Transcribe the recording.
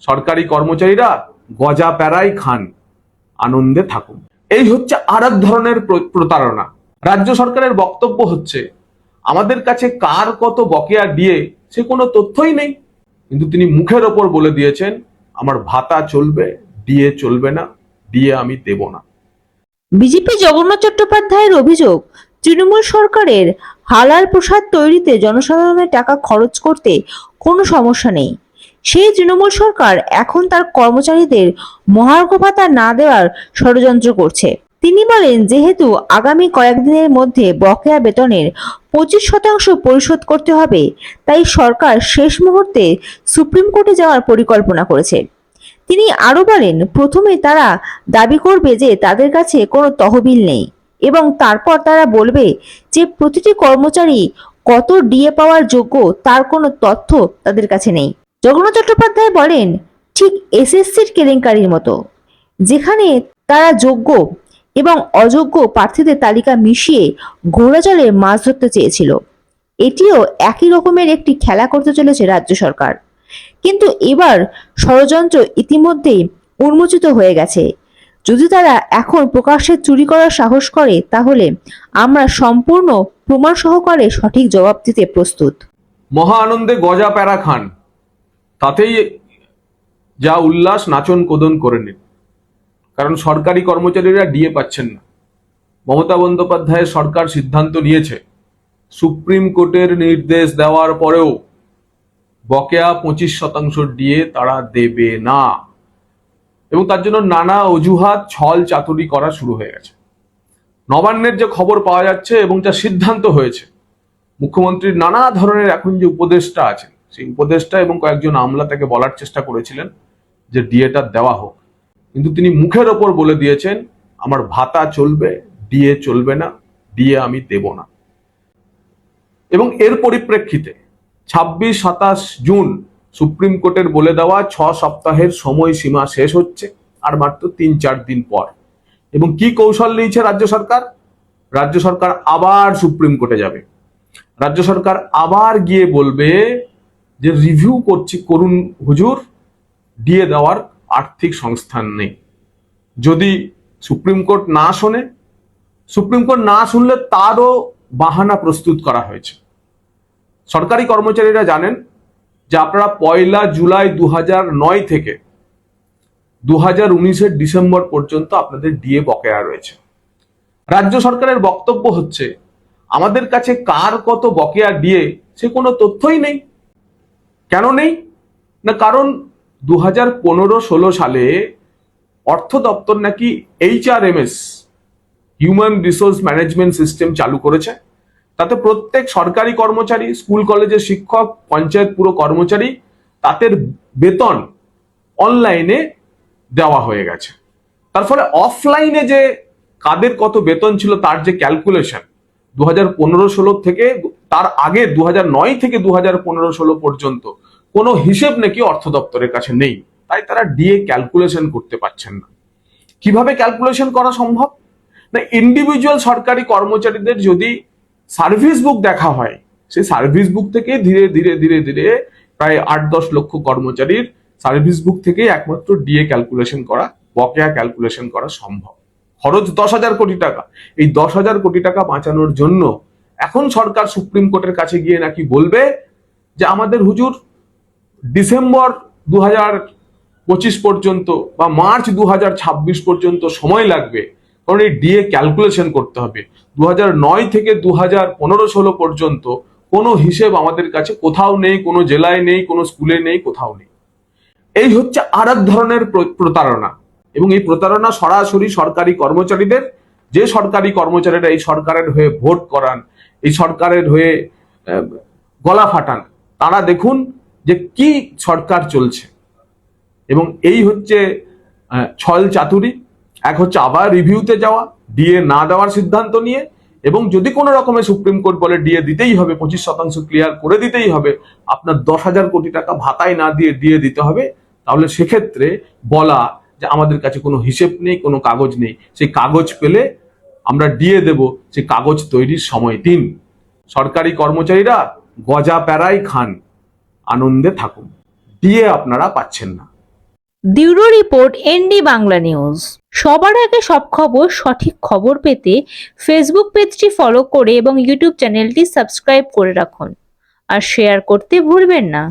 সরকারি কর্মচারীরা গজা প্যারাই খান, আনন্দে থাকুন। এই হচ্ছে আর ধরনের প্র- প্রতারণা। রাজ্য সরকারের বক্তব্য হচ্ছে, আমাদের কাছে কার কত বকেয়া দিয়ে সে কোনো তথ্যই নেই। কিন্তু তিনি মুখের ওপর বলে দিয়েছেন, আমার ভাতা চলবে, দিয়ে চলবে না, দিয়ে আমি দেব না। বিজেপি জগন্নাথ চট্টোপাধ্যায়ের অভিযোগ, তৃণমূল সরকারের হালাল প্রসাদ তৈরিতে জনসাধারণের টাকা খরচ করতে কোনো সমস্যা নেই। সেই তৃণমূল সরকার এখন তার কর্মচারীদের মহার্ঘ ভাতা না দেওয়ার ষড়যন্ত্র করছে। তিনি বলেন, যেহেতু আগামী কয়েকদিনের মধ্যে বকেয়া বেতনের পঁচিশ শতাংশ পরিশোধ করতে হবে, তাই সরকার শেষ মুহূর্তে সুপ্রিম কোর্টে যাওয়ার পরিকল্পনা করেছে। তিনি আরও বলেন, প্রথমে তারা দাবি করবে যে তাদের কাছে কোনো তহবিল নেই এবং তারপর তারা বলবে যে প্রতিটি কর্মচারী কত ডিএ পাওয়ার যোগ্য তার কোনো তথ্য তাদের কাছে নেই। জগন্নাথ চট্টোপাধ্যায় বলেন, ঠিক এসএসসির কেলেঙ্কারির মতো। যেখানে তারা যোগ্য এবং অযোগ্য প্রার্থীদের তালিকা মিশিয়ে ঘোড়া জলে মাছ ধরতে চেয়েছিল। এটিও একই রকমের একটি খেলা করতে চলেছে রাজ্য সরকার। কিন্তু এবার ষড়যন্ত্র ইতিমধ্যেই উন্মোচিত হয়ে গেছে। যদি তারা এখন প্রকাশ্যে চুরি করার সাহস করে, তাহলে আমরা সম্পূর্ণ প্রমাণ সহকারে সঠিক জবাব দিতে প্রস্তুত। মহা আনন্দে গজা প্যারা খান। তাতেই যা উল্লাস নাচন কোদন করে নিন। কারণ সরকারি কর্মচারীরা ডিএ পাচ্ছেন না। মমতা বন্দ্যোপাধ্যায়ের সরকার সিদ্ধান্ত নিয়েছে। সুপ্রিম কোর্টের নির্দেশ দেওয়ার পরেও বকেয়া পঁচিশ শতাংশ ডিএ তারা দেবে না। এবং তার জন্য নানা অজুহাত ছল চাতুরি করা শুরু হয়ে গেছে। নবান্নের যে খবর পাওয়া যাচ্ছে এবং যা সিদ্ধান্ত হয়েছে, মুখ্যমন্ত্রীর নানা ধরনের এখন যে উপদেষ্টা আছেন সেই উপদেষ্টা এবং কয়েকজন আমলা তাকে বলার চেষ্টা করেছিলেন যে ডিএটা দেওয়া হোক। কিন্তু তিনি মুখের ওপর বলে দিয়েছেন, আমার ভাতা চলবে, ডিএ চলবে না, ডিএ আমি দেব না। এবং এর পরিপ্রেক্ষিতে ছাব্বিশ সাতাশ জুন সুপ্রিম কোর্টের বলে দেওয়া ছ সপ্তাহের সময়সীমা শেষ হচ্ছে, আর মাত্র তিন চার দিন পর। এবং কি কৌশল নিয়েছে রাজ্য সরকার? রাজ্য সরকার আবার সুপ্রিম কোর্টে যাবে। রাজ্য সরকার আবার গিয়ে বলবে যে রিভিউ করছি করুন হুজুর, দিয়ে দেওয়ার আর্থিক সংস্থান নেই। যদি সুপ্রিম কোর্ট না শোনে, সুপ্রিম কোর্ট না শুনলে তারও বাহানা প্রস্তুত করা হয়েছে। সরকারি কর্মচারীরা জানেন যে আপনারা পয়লা জুলাই দু নয় থেকে দু হাজার উনিশের ডিসেম্বর পর্যন্ত আপনাদের ডিএ বকেয়া রয়েছে। রাজ্য সরকারের বক্তব্য হচ্ছে, আমাদের কাছে কার কত বকেয়া দিয়ে সে কোনো তথ্যই নেই। কেন নেই? না, কারণ দু হাজার পনেরো ষোলো সালে অর্থ দপ্তর নাকি HRMS human resource management system চালু করেছে। তাতে প্রত্যেক সরকারি কর্মচারী, স্কুল কলেজের শিক্ষক, পঞ্চায়েত পুরো কর্মচারী, তাদের বেতন অনলাইনে দেওয়া হয়ে গেছে। তার ফলে অফলাইনে যে কাদের কত বেতন ছিল, তার যে ক্যালকুলেশন দু হাজার পনেরো ষোলো থেকে তার আগে দু থেকে দু হাজার পর্যন্ত কোনো হিসেব নাকি অর্থ দপ্তরের কাছে নেই। তাই তারা ডিএ ক্যালকুলেশন করতে পারছেন না। কীভাবে ক্যালকুলেশন করা সম্ভব? না ইন্ডিভিজুয়াল সরকারি কর্মচারীদের যদি সার্ভিস বুক দেখা হয়, সেই সার্ভিস বুক থেকে ধীরে ধীরে ধীরে ধীরে প্রায় আট দশ লক্ষ কর্মচারীর সার্ভিস বুক থেকে একমাত্র ডিএ ক্যালকুলেশন করা, বকেয়া ক্যালকুলেশন করা সম্ভব। খরচ দশ হাজার কোটি টাকা। এই দশ হাজার কোটি টাকা বাঁচানোর জন্য এখন সরকার সুপ্রিম কোর্টের কাছে গিয়ে নাকি বলবে যে আমাদের হুজুর ডিসেম্বর দু পঁচিশ পর্যন্ত বা মার্চ দু ছাব্বিশ পর্যন্ত সময় লাগবে। কারণ এই ডিএ ক্যালকুলেশন করতে হবে। দু নয় থেকে দু হাজার পনেরো ষোলো পর্যন্ত কোনো হিসেব আমাদের কাছে কোথাও নেই, কোনো জেলায় নেই, কোনো স্কুলে নেই, কোথাও নেই। এই হচ্ছে আর ধরনের প্র- প্রতারণা। এবং এই প্রতারণা সরাসরি সরকারি কর্মচারীদের, যে সরকারি কর্মচারীরা এই সরকারের হয়ে ভোট করান এই সরকারের হয়ে গলা ফাটান। তারা দেখুন যে কি সরকার চলছে। এবং এই হচ্ছে ছল চাতুরি। এক হচ্ছে আবার রিভিউতে যাওয়া, ডিএ না দেওয়ার সিদ্ধান্ত নিয়ে। এবং যদি কোনো রকমের সুপ্রিম কোর্ট বলে ডিএ দিতেই হবে, পঁচিশ শতাংশ ক্লিয়ার করে দিতেই হবে, আপনার দশ হাজার কোটি টাকা ভাতায় না দিয়ে দিয়ে দিতে হবে, তাহলে সেক্ষেত্রে বলা যে আমাদের কাছে কোনো হিসেব নেই, কোনো কাগজ নেই। সেই কাগজ পেলে আমরা দিয়ে দেব যে কাগজ তৈরির সময় দিন। সরকারি কর্মচারীরা গজা প্যারাই খান। আনন্দে থাকুন। দিয়ে আপনারা পাচ্ছেন না। Bureau report, ND Bangla news. সবার আগে সব খবর, সঠিক খবর পেতে ফেসবুক পেজটি ফলো করে এবং ইউটিউব চ্যানেলটি সাবস্ক্রাইব করে রাখুন। আর শেয়ার করতে ভুলবেন না।